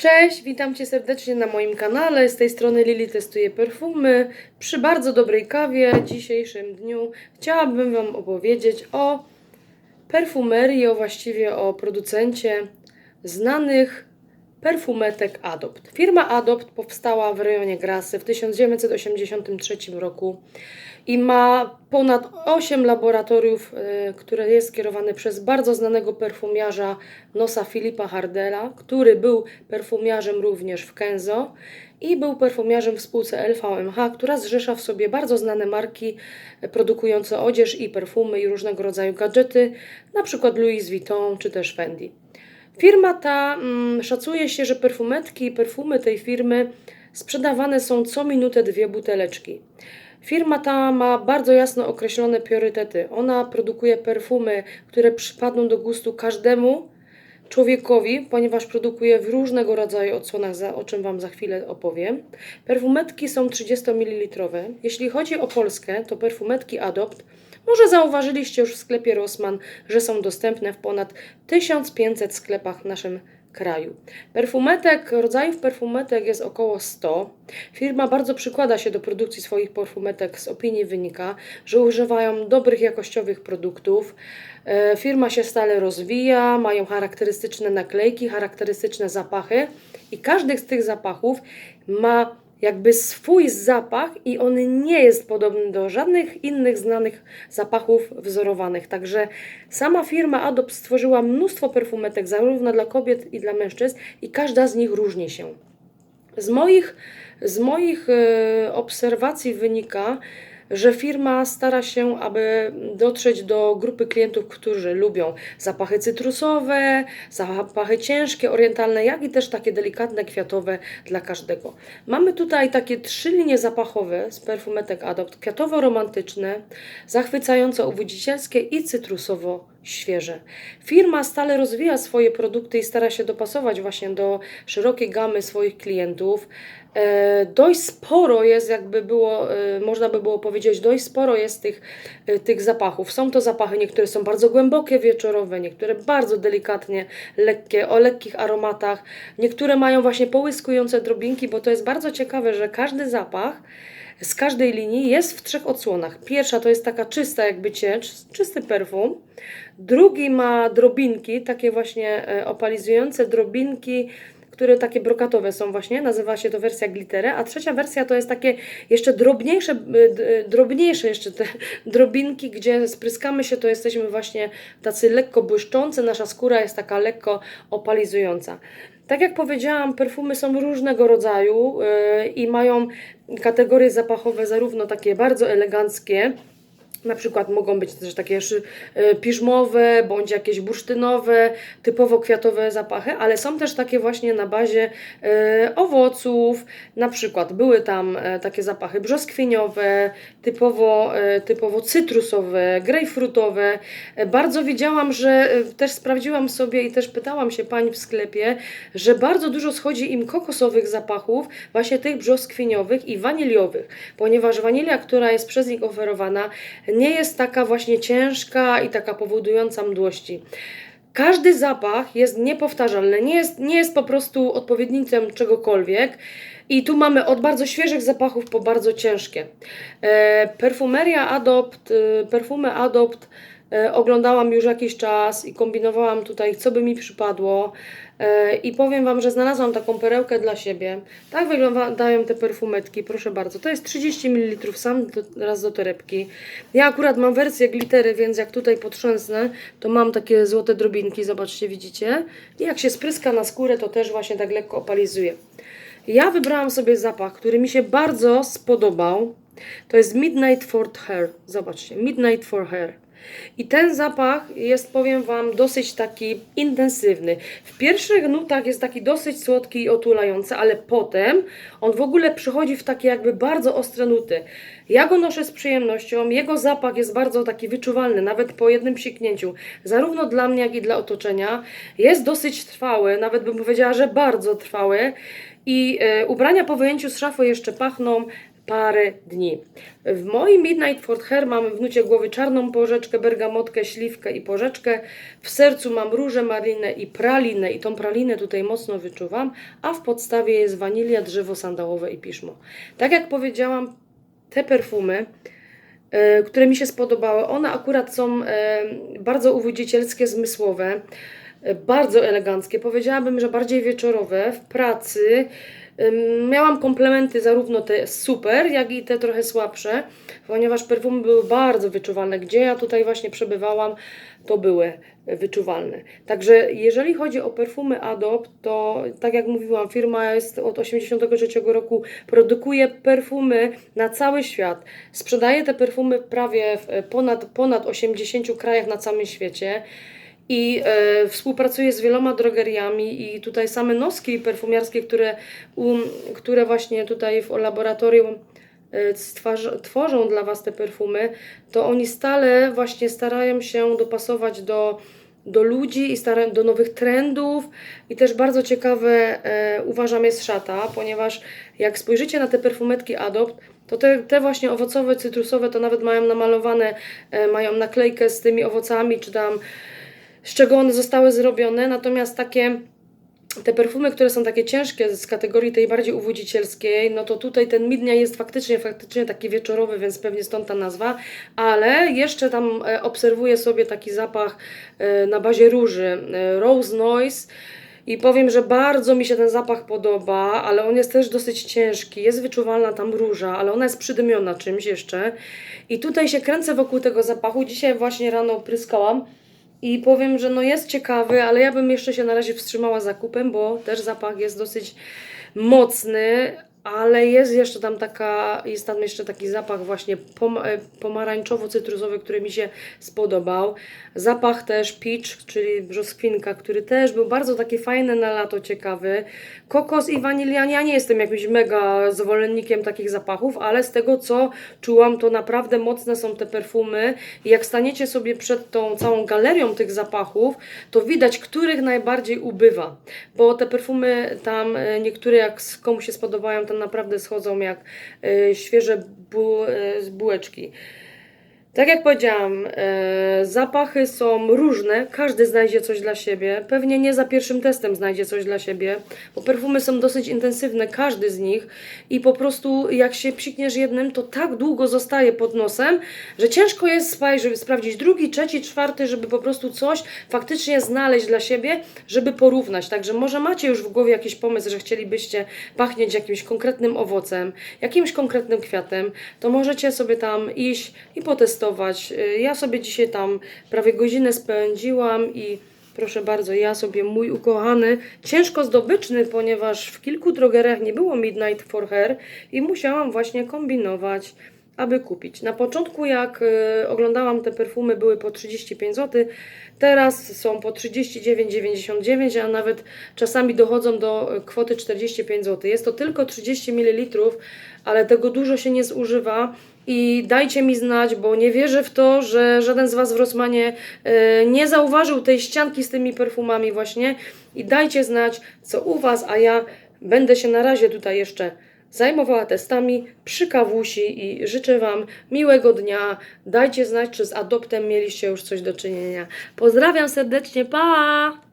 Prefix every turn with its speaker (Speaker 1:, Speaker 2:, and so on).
Speaker 1: Cześć, witam Cię serdecznie na moim kanale. Z tej strony Lili testuje perfumy. Przy bardzo dobrej kawie w dzisiejszym dniu chciałabym Wam opowiedzieć o perfumerii, o właściwie o producencie znanych perfumetek Adopt. Firma Adopt powstała w rejonie Grasy w 1983 roku i ma ponad 8 laboratoriów, y, które jest kierowane przez bardzo znanego perfumiarza Nosa Filipa Hardela, który był perfumiarzem również w Kenzo i był perfumiarzem w spółce LVMH, która zrzesza w sobie bardzo znane marki y, produkujące odzież i perfumy i różnego rodzaju gadżety, przykład Louis Vuitton czy też Fendi. Firma ta mm, szacuje się, że perfumetki i perfumy tej firmy sprzedawane są co minutę dwie buteleczki. Firma ta ma bardzo jasno określone priorytety. Ona produkuje perfumy, które przypadną do gustu każdemu człowiekowi, ponieważ produkuje w różnego rodzaju odsłonach, o czym Wam za chwilę opowiem. Perfumetki są 30 ml. Jeśli chodzi o Polskę, to perfumetki Adopt może zauważyliście już w sklepie Rossmann, że są dostępne w ponad 1500 sklepach w naszym kraju. Perfumetek, rodzajów perfumetek jest około 100. Firma bardzo przykłada się do produkcji swoich perfumetek. Z opinii wynika, że używają dobrych, jakościowych produktów. E, Firma się stale rozwija, mają charakterystyczne naklejki, charakterystyczne zapachy i każdy z tych zapachów ma jakby swój zapach i on nie jest podobny do żadnych innych znanych zapachów wzorowanych. Także sama firma Adopt stworzyła mnóstwo perfumetek, zarówno dla kobiet i dla mężczyzn, i każda z nich różni się. Z moich, z moich e, obserwacji wynika, że firma stara się, aby dotrzeć do grupy klientów, którzy lubią zapachy cytrusowe, zapachy ciężkie, orientalne, jak i też takie delikatne, kwiatowe dla każdego. Mamy tutaj takie trzy linie zapachowe z perfumetek Adopt, kwiatowo-romantyczne, zachwycająco-uwodzicielskie i cytrusowo świeże. Firma stale rozwija swoje produkty i stara się dopasować właśnie do szerokiej gamy swoich klientów. E, dość sporo jest, jakby było, e, można by było powiedzieć, dość sporo jest tych, e, tych zapachów. Są to zapachy, niektóre są bardzo głębokie, wieczorowe, niektóre bardzo delikatnie, lekkie, o lekkich aromatach. Niektóre mają właśnie połyskujące drobinki, bo to jest bardzo ciekawe, że każdy zapach z każdej linii jest w trzech odsłonach. Pierwsza to jest taka czysta jakby ciecz, czysty perfum. Drugi ma drobinki, takie właśnie e, opalizujące drobinki, które takie brokatowe są właśnie, nazywa się to wersja glittery, a trzecia wersja to jest takie jeszcze drobniejsze, y, d- drobniejsze jeszcze te drobinki, gdzie spryskamy się, to jesteśmy właśnie tacy lekko błyszczący, nasza skóra jest taka lekko opalizująca. Tak jak powiedziałam, perfumy są różnego rodzaju yy, i mają kategorie zapachowe, zarówno takie bardzo eleganckie, na przykład mogą być też takie e, piżmowe, bądź jakieś bursztynowe, typowo kwiatowe zapachy, ale są też takie właśnie na bazie e, owoców. Na przykład były tam e, takie zapachy brzoskwiniowe, typowo, typowo cytrusowe, grejpfrutowe. Bardzo widziałam, że też sprawdziłam sobie i też pytałam się pań w sklepie, że bardzo dużo schodzi im kokosowych zapachów, właśnie tych brzoskwiniowych i waniliowych, ponieważ wanilia, która jest przez nich oferowana, nie jest taka właśnie ciężka i taka powodująca mdłości. Każdy zapach jest niepowtarzalny, nie jest, nie jest po prostu odpowiednicem czegokolwiek. I tu mamy od bardzo świeżych zapachów po bardzo ciężkie. E, perfumeria Adopt, e, perfumy Adopt oglądałam już jakiś czas i kombinowałam tutaj, co by mi przypadło. E, I powiem Wam, że znalazłam taką perełkę dla siebie. Tak wyglądają te perfumetki, proszę bardzo. To jest 30 ml sam do, raz do torebki. Ja akurat mam wersję glittery, więc jak tutaj potrząsnę, to mam takie złote drobinki, zobaczcie, widzicie? I jak się spryska na skórę, to też właśnie tak lekko opalizuje. Ja wybrałam sobie zapach, który mi się bardzo spodobał. To jest Midnight for Hair. Zobaczcie, Midnight for Hair. I ten zapach jest, powiem Wam, dosyć taki intensywny. W pierwszych nutach jest taki dosyć słodki i otulający, ale potem on w ogóle przychodzi w takie jakby bardzo ostre nuty. Ja go noszę z przyjemnością, jego zapach jest bardzo taki wyczuwalny, nawet po jednym psiknięciu. Zarówno dla mnie, jak i dla otoczenia. Jest dosyć trwały, nawet bym powiedziała, że bardzo trwały. I e, ubrania po wyjęciu z szafy jeszcze pachną parę dni. W moim Midnight for Hair mam w nucie głowy czarną porzeczkę, bergamotkę, śliwkę i porzeczkę. W sercu mam różę malinę i pralinę i tą pralinę tutaj mocno wyczuwam, a w podstawie jest wanilia, drzewo sandałowe i piszmo. Tak jak powiedziałam, te perfumy, e, które mi się spodobały, one akurat są e, bardzo uwodzicielskie, zmysłowe, e, bardzo eleganckie. Powiedziałabym, że bardziej wieczorowe. W pracy miałam komplementy zarówno te super, jak i te trochę słabsze, ponieważ perfumy były bardzo wyczuwalne. Gdzie ja tutaj właśnie przebywałam, to były wyczuwalne. Także jeżeli chodzi o perfumy Adopt, to tak jak mówiłam, firma jest od 1983 roku, produkuje perfumy na cały świat. Sprzedaje te perfumy prawie w ponad, ponad 80 krajach na całym świecie i e, współpracuje z wieloma drogeriami i tutaj same noski perfumiarskie, które, um, które właśnie tutaj w laboratorium e, stwarz, tworzą dla Was te perfumy, to oni stale właśnie starają się dopasować do, do ludzi i starają do nowych trendów. I też bardzo ciekawe e, uważam jest szata, ponieważ jak spojrzycie na te perfumetki Adopt, to te, te właśnie owocowe, cytrusowe to nawet mają namalowane, e, mają naklejkę z tymi owocami, czy tam z czego one zostały zrobione, natomiast takie te perfumy, które są takie ciężkie z kategorii tej bardziej uwodzicielskiej, no to tutaj ten Midnia jest faktycznie, faktycznie taki wieczorowy, więc pewnie stąd ta nazwa, ale jeszcze tam e, obserwuję sobie taki zapach e, na bazie róży, e, Rose Noise i powiem, że bardzo mi się ten zapach podoba, ale on jest też dosyć ciężki, jest wyczuwalna tam róża, ale ona jest przydymiona czymś jeszcze. I tutaj się kręcę wokół tego zapachu, dzisiaj właśnie rano pryskałam, i powiem, że no jest ciekawy, ale ja bym jeszcze się na razie wstrzymała zakupem, bo też zapach jest dosyć mocny, ale jest jeszcze tam taka, jest tam jeszcze taki zapach właśnie pom e, pomarańczowo-cytrusowy, który mi się spodobał. Zapach też peach, czyli brzoskwinka, który też był bardzo taki fajny na lato, ciekawy. Kokos i wanilia, ja nie jestem jakimś mega zwolennikiem takich zapachów, ale z tego co czułam, to naprawdę mocne są te perfumy i jak staniecie sobie przed tą całą galerią tych zapachów, to widać, których najbardziej ubywa, bo te perfumy tam, e, niektóre jak komuś się spodobają, to naprawdę schodzą jak e, świeże bu, e, z bułeczki. Tak jak powiedziałam, e, zapachy są różne, każdy znajdzie coś dla siebie. Pewnie nie za pierwszym testem znajdzie coś dla siebie, bo perfumy są dosyć intensywne, każdy z nich i po prostu jak się psikniesz jednym, to tak długo zostaje pod nosem, że ciężko jest żeby sprawdzić drugi, trzeci, czwarty, żeby po prostu coś faktycznie znaleźć dla siebie, żeby porównać. Także może macie już w głowie jakiś pomysł, że chcielibyście pachnieć jakimś konkretnym owocem, jakimś konkretnym kwiatem, to możecie sobie tam iść i potestować. Y, Ja sobie dzisiaj tam prawie godzinę spędziłam i proszę bardzo, ja sobie mój ukochany, ciężko zdobyczny, ponieważ w kilku drogerach nie było Midnight for Hair i musiałam właśnie kombinować aby kupić. Na początku jak y, oglądałam te perfumy były po 35 zł, teraz są po 39,99, a nawet czasami dochodzą do y, kwoty 45 zł. Jest to tylko 30 ml, ale tego dużo się nie zużywa i dajcie mi znać, bo nie wierzę w to, że żaden z Was w Rosmanie y, nie zauważył tej ścianki z tymi perfumami właśnie i dajcie znać co u Was, a ja będę się na razie tutaj jeszcze zajmowała testami przy kawusi i życzę Wam miłego dnia. Dajcie znać, czy z adoptem mieliście już coś do czynienia. Pozdrawiam serdecznie, pa!